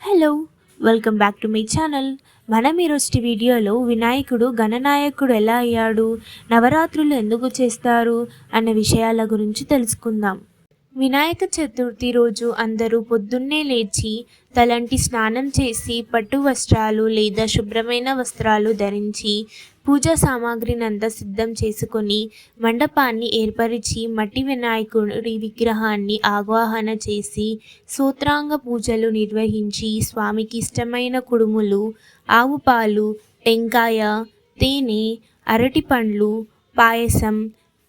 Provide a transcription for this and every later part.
Hello welcome back to my channel. మనం ఈరోజు వీడియోలో వినాయకుడు గణనాయకుడు ఎలా అయ్యాడు నవరాత్రులు ఎందుకు చేస్తారు అనే విషయాల గురించి తెలుసుకుందాం. వినాయక చతుర్థి రోజు అందరూ పొద్దున్నే లేచి తలంటి స్నానం చేసి పట్టు వస్త్రాలు లేదా శుభ్రమైన వస్త్రాలు ధరించి పూజా సామాగ్రినంతా సిద్ధం చేసుకొని మండపాన్ని ఏర్పరిచి మట్టి వినాయకుడి విగ్రహాన్ని ఆవాహన చేసి సూత్రాంగ పూజలు నిర్వహించి స్వామికి ఇష్టమైన కుడుములు ఆవు పాలు టెంకాయ తేనె అరటి పండ్లు పాయసం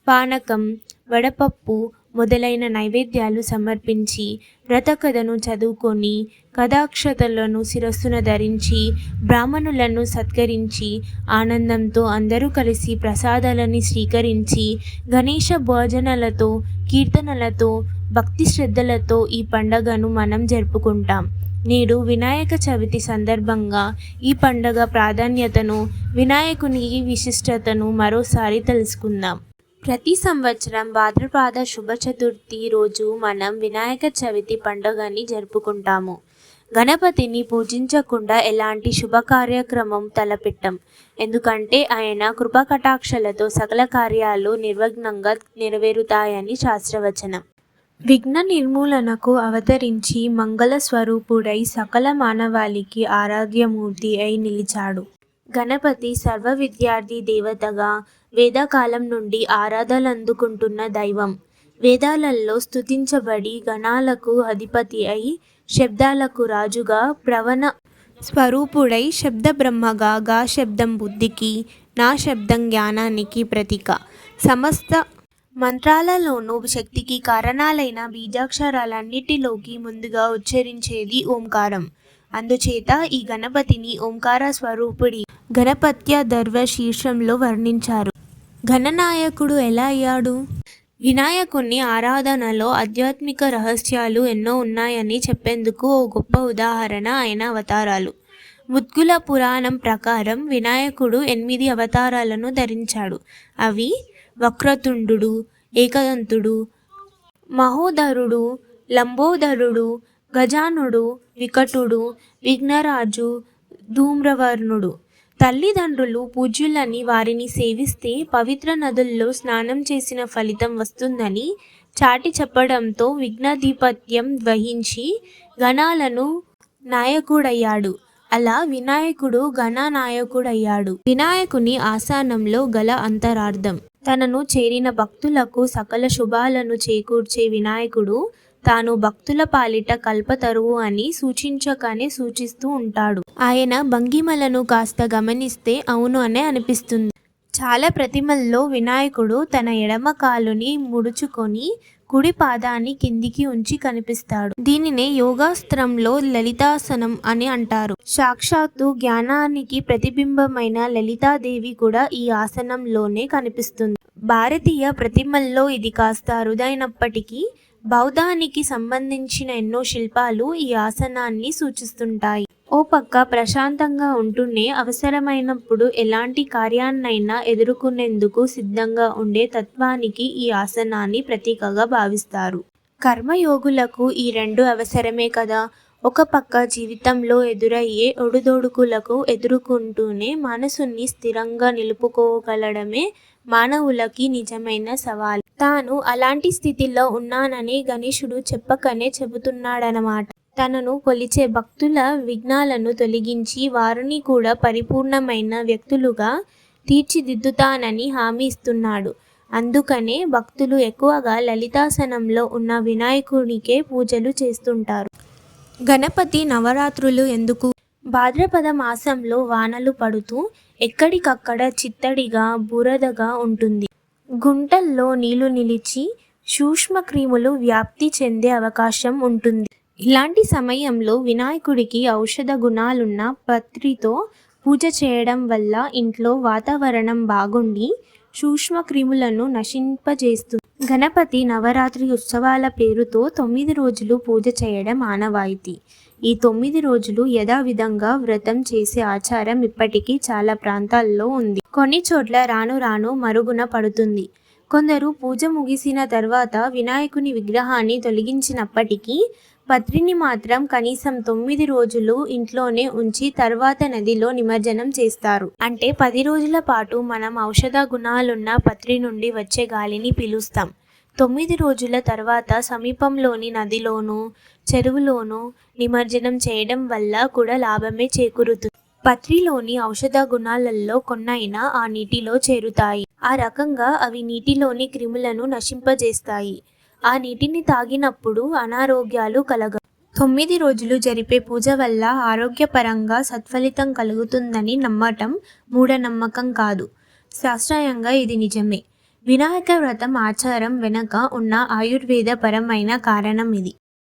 పానకం వడపప్పు మొదలైన నైవేద్యాలు సమర్పించి వ్రతకథను చదువుకొని కథాక్షతలను శిరస్సున ధరించి బ్రాహ్మణులను సత్కరించి ఆనందంతో అందరూ కలిసి ప్రసాదాలని స్వీకరించి గణేష భోజనాలతో కీర్తనలతో భక్తి శ్రద్ధలతో ఈ పండగను మనం జరుపుకుంటాం. నేడు వినాయక చవితి సందర్భంగా ఈ పండగ ప్రాధాన్యతను వినాయకుని విశిష్టతను మరోసారి తెలుసుకుందాం. ప్రతి సంవత్సరం భాద్రపాద శుభ చతుర్థి రోజు మనం వినాయక చవితి పండుగని జరుపుకుంటాము. గణపతిని పూజించకుండా ఎలాంటి శుభ కార్యక్రమం తలపెట్టం. ఎందుకంటే ఆయన కృపకటాక్షలతో సకల కార్యాలు నిర్వఘ్నంగా నెరవేరుతాయని శాస్త్రవచనం. విఘ్న నిర్మూలనకు అవతరించి మంగళ స్వరూపుడై సకల మానవాళికి ఆరాధ్యమూర్తి అయి నిలిచాడు. గణపతి సర్వ విద్యార్థి దేవతగా వేదకాలం నుండి ఆరాధనందుకుంటున్న దైవం. వేదాలలో స్తుతించబడి గణాలకు అధిపతి అయి శబ్దాలకు రాజుగా ప్రవణ స్వరూపుడై శబ్ద బ్రహ్మగా గా శబ్దం బుద్ధికి నా శబ్దం జ్ఞానానికి ప్రతీక. సమస్త మంత్రాలలోనూ శక్తికి కారణాలైన బీజాక్షరాలన్నిటిలోకి ముందుగా ఉచ్చరించేది ఓంకారం. అందుచేత ఈ గణపతిని ఓంకార స్వరూపుడి గణపత్య దర్వ శీర్షంలో వర్ణించారు. ఘననాయకుడు ఎలా అయ్యాడు? వినాయకుని ఆరాధనలో ఆధ్యాత్మిక రహస్యాలు ఎన్నో ఉన్నాయని చెప్పేందుకు ఓ గొప్ప ఉదాహరణ ఆయన అవతారాలు. ముద్గుల పురాణం ప్రకారం వినాయకుడు ఎనిమిది అవతారాలను ధరించాడు. అవి వక్రతుండు ఏకదంతుడు మహోదరుడు లంబోదరుడు గజానుడు వికటుడు విఘ్నరాజు ధూమ్రవర్ణుడు. తల్లిదండ్రులు పూజ్యులని వారిని సేవిస్తే పవిత్ర నదుల్లో స్నానం చేసిన ఫలితం వస్తుందని చాటి చెప్పడంతో విఘ్నాధిపత్యం వహించి గణాలను నాయకుడయ్యాడు. అలా వినాయకుడు గణనాయకుడయ్యాడు వినాయకుని ఆసానంలో గల అంతరార్థం. తనను చేరిన భక్తులకు సకల శుభాలను చేకూర్చే వినాయకుడు తాను భక్తుల పాలిట కల్పతరువు అని సూచించకనే సూచిస్తూ ఉంటాడు. ఆయన భంగిమలను కాస్త గమనిస్తే అవును అనే అనిపిస్తుంది. చాలా ప్రతిమల్లో వినాయకుడు తన ఎడమ కాలుని ముడుచుకొని కుడి పాదాన్ని కిందికి ఉంచి కనిపిస్తాడు. దీనినే యోగాస్త్రంలో లలితాసనం అని అంటారు. సాక్షాత్తు జ్ఞానానికి ప్రతిబింబమైన లలితాదేవి కూడా ఈ ఆసనంలోనే కనిపిస్తుంది. భారతీయ ప్రతిమల్లో ఇది కాస్త అరుదైనప్పటికీ బౌద్ధానికి సంబంధించిన ఎన్నో శిల్పాలు ఈ ఆసనాన్ని సూచిస్తుంటాయి. ఓ పక్క ప్రశాంతంగా ఉంటూనే అవసరమైనప్పుడు ఎలాంటి కార్యాన్నైనా ఎదుర్కొనేందుకు సిద్ధంగా ఉండే తత్వానికి ఈ ఆసనాన్ని ప్రతీకగా భావిస్తారు. కర్మయోగులకు ఈ రెండు అవసరమే కదా. ఒక పక్క జీవితంలో ఎదురయ్యే ఒడుదొడుకులకు ఎదుర్కొంటూనే మనసుని స్థిరంగా నిలుపుకోగలడమే మానవులకి నిజమైన సవాల్. తాను అలాంటి స్థితిలో ఉన్నానని గణేశుడు చెప్పకనే చెబుతున్నాడనమాట. తనను కొలిచే భక్తుల విఘ్నాలను తొలగించి వారిని కూడా పరిపూర్ణమైన వ్యక్తులుగా తీర్చిదిద్దుతానని హామీ ఇస్తున్నాడు. అందుకనే భక్తులు ఎక్కువగా లలితాసనంలో ఉన్న వినాయకునికే పూజలు చేస్తుంటారు. గణపతి నవరాత్రులు ఎందుకు? భాద్రపద మాసంలో వానలు పడుతూ ఎక్కడికక్కడ చిత్తడిగా బురదగా ఉంటుంది. గుంటల్లో నీళ్ళు నిలిచి సూక్ష్మక్రిములు వ్యాప్తి చెందే అవకాశం ఉంటుంది. ఇలాంటి సమయంలో వినాయకుడికి ఔషధ గుణాలున్న పత్రితో పూజ చేయడం వల్ల ఇంట్లో వాతావరణం బాగుండి సూక్ష్మ క్రిములను నశింపజేస్తుంది గణపతి నవరాత్రి ఉత్సవాల పేరుతో తొమ్మిది రోజులు పూజ చేయడం ఆనవాయితీ. ఈ తొమ్మిది రోజులు యథావిధంగా వ్రతం చేసే ఆచారం ఇప్పటికీ చాలా ప్రాంతాల్లో ఉంది. కొన్ని చోట్ల రాను రాను మరుగున పడుతుంది. కొందరు పూజ ముగిసిన తర్వాత వినాయకుని విగ్రహాన్ని తొలగించినప్పటికీ పత్రిని మాత్రం కనీసం తొమ్మిది రోజులు ఇంట్లోనే ఉంచి తర్వాత నదిలో నిమజ్జనం చేస్తారు. అంటే పది రోజుల పాటు మనం ఔషధ గుణాలున్న పత్రి నుండి వచ్చే గాలిని పీలుస్తాం. తొమ్మిది రోజుల తర్వాత సమీపంలోని నదిలోనూ చెరువులోనూ నిమజ్జనం చేయడం వల్ల కూడా లాభమే చేకూరుతుంది. పత్రిలోని ఔషధ గుణాలలో కొన్నైనా ఆ నీటిలో చేరుతాయి. ఆ రకంగా అవి నీటిలోని క్రిములను నశింపజేస్తాయి. ఆ నీటిని తాగినప్పుడు అనారోగ్యాలు కలగ తొమ్మిది రోజులు జరిపే పూజ వల్ల ఆరోగ్యపరంగా సత్ఫలితం కలుగుతుందని నమ్మటం మూఢనమ్మకం కాదు. శాస్త్రాయంగా ఇది నిజమే. వినాయక వ్రతం ఆచారం వెనక ఉన్న ఆయుర్వేద పరమైన కారణం ఇది